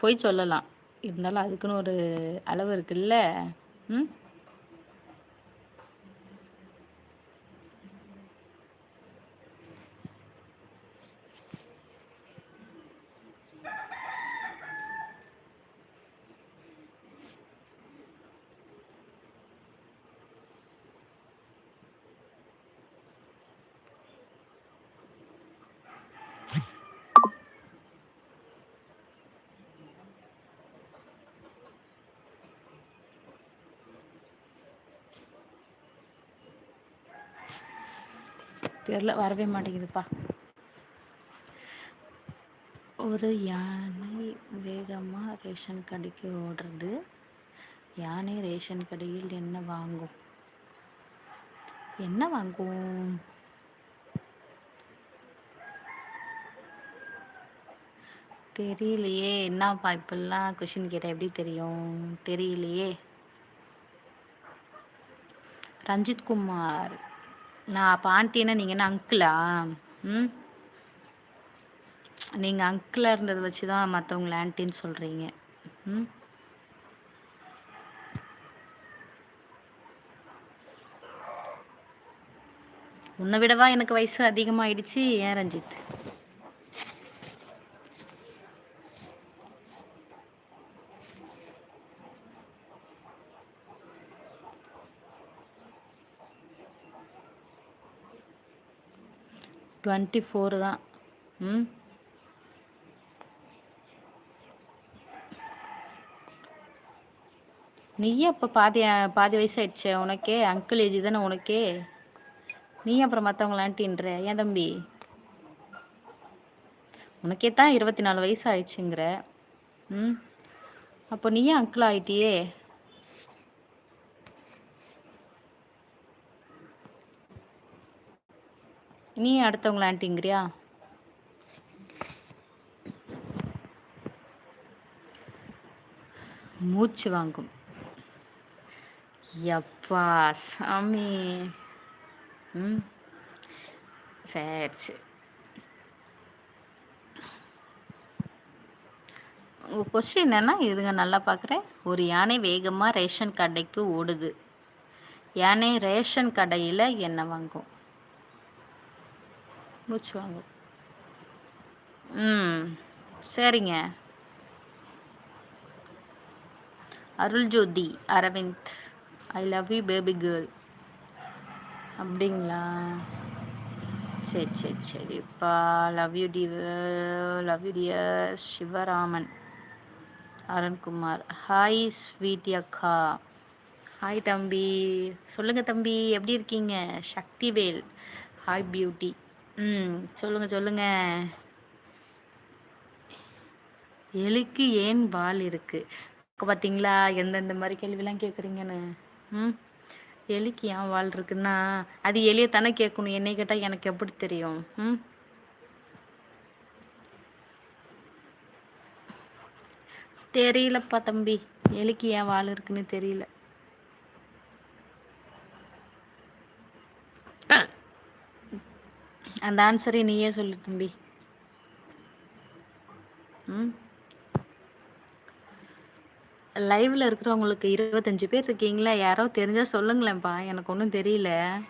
பொய் சொல்லலாம். இருந்தாலும் அதுக்குன்னு ஒரு அளவு இருக்குல்ல? ம்? தெரில வரவே மாட்டேங்குதுப்பா. ஒரு யானை வேகமாக ரேஷன் கடைக்கு ஓடுறது. யானை ரேஷன் கடையில் என்ன வாங்கும்? என்ன வாங்கும்? தெரியலையே. என்னப்பா இப்பெல்லாம் கொஷின் கேட்டால் எப்படி தெரியும்? தெரியலையே. ரஞ்சித் குமார். நான் அப்போ நீங்கள் என்ன அங்கிளா ம்? நீங்கள் அங்கிளாக இருந்ததை வச்சு தான் மற்றவங்கள ஆன்ட்டின்னு சொல்கிறீங்க ம்? உன்னை விடவா எனக்கு வயசு அதிகமாகிடுச்சு ஏன் ரஞ்சித்? டுவெண்ட்டி ஃபோர் தான். ம். நீயே அப்போ பாதி பாதி வயசாயிடுச்சே உனக்கே? அங்கிள் ஏஜ் தானே உனக்கே? நீ அப்புறம் மற்றவங்களான்ட்டின்ற ஏன் தம்பி? உனக்கே தான் இருபத்தி நாலு வயசு ஆயிடுச்சுங்கிற ம். அப்போ நீயே அங்கிள் ஆகிட்டியே நீ அடுத்தவங்கள ஆண்டிங்கிறியா? மூச்சு வாங்கும். எப்பா சாமி. ம்? சரி சரி உங்கள் கொஸ்டின் என்னென்னா இதுங்க நல்லா பார்க்குறேன் ஒரு யானை வேகமாக ரேஷன் கடைக்கு ஓடுது. யானை ரேஷன் கடையில் என்ன வாங்கும். மூச்சு வாங்கும். ம் சரிங்க. Arul Jothi Aravind I love you baby girl அப்படிங்களா? சரி சரி சரிப்பா love you D love you dear Sivaraman Arunkumar. Hi sweety அக்கா. ஹாய் தம்பி. சொல்லுங்கள் தம்பி. எப்படி இருக்கீங்க? சக்திவேல். ஹாய் பியூட்டி ம் சொல்லுங்கள் சொல்லுங்கள் எலிக்கு ஏன் வால் இருக்குது பார்த்தீங்களா எந்தெந்த மாதிரி கேள்விலாம் கேட்குறீங்கன்னு ம் எலிக்கு ஏன் வால் இருக்குன்னா அது எலியை தானே கேட்கணும் என்னை கேட்டால் எனக்கு எப்படி தெரியும்? ம். தெரியலப்பா தம்பி எலிக்கு ஏன் வால் இருக்குன்னு தெரியல. அந்த ஆன்சரை நீயே சொல்லு தம்பி. ம். லைவில் இருக்கிறவங்களுக்கு இருபத்தஞ்சு பேர் இருக்கீங்களா? யாரோ தெரிஞ்சால் சொல்லுங்களேன்ப்பா. எனக்கு ஒன்றும் தெரியல.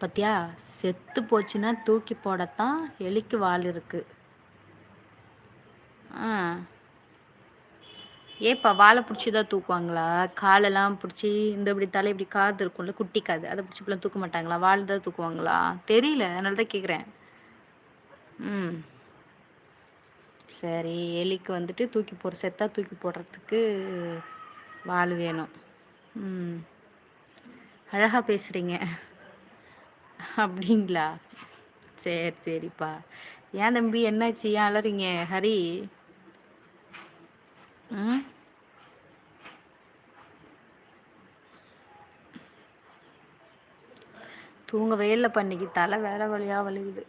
பத்தியா? செத்து போச்சுன்னா தூக்கி போடத்தான் எலிக்கு வால் இருக்கு. ஆ. ஏப்பா வாழை பிடிச்சி தான் தூக்குவாங்களா? காலெல்லாம் பிடிச்சி இந்த இப்படி தலை இப்படி காது இருக்கும்ல குட்டி காது அதை பிடிச்சி இப்பெல்லாம் தூக்க மாட்டாங்களா? வாழை தான் தூக்குவாங்களா? தெரியல அதனால தான் கேட்குறேன் ம். சரி எலிக்கு வந்துட்டு தூக்கி போடுற செத்தாக தூக்கி போடுறதுக்கு வாள் வேணும். ம். அழகாக பேசுகிறீங்க அப்படிங்களா? சரி சரிப்பா. ஏன் தம்பி என்னாச்சு? ஏன் அலறீங்க? ஹரி? தூங்கவே இல்லை பண்ணிக்கு தலை வேற வழியாக வலிக்குது.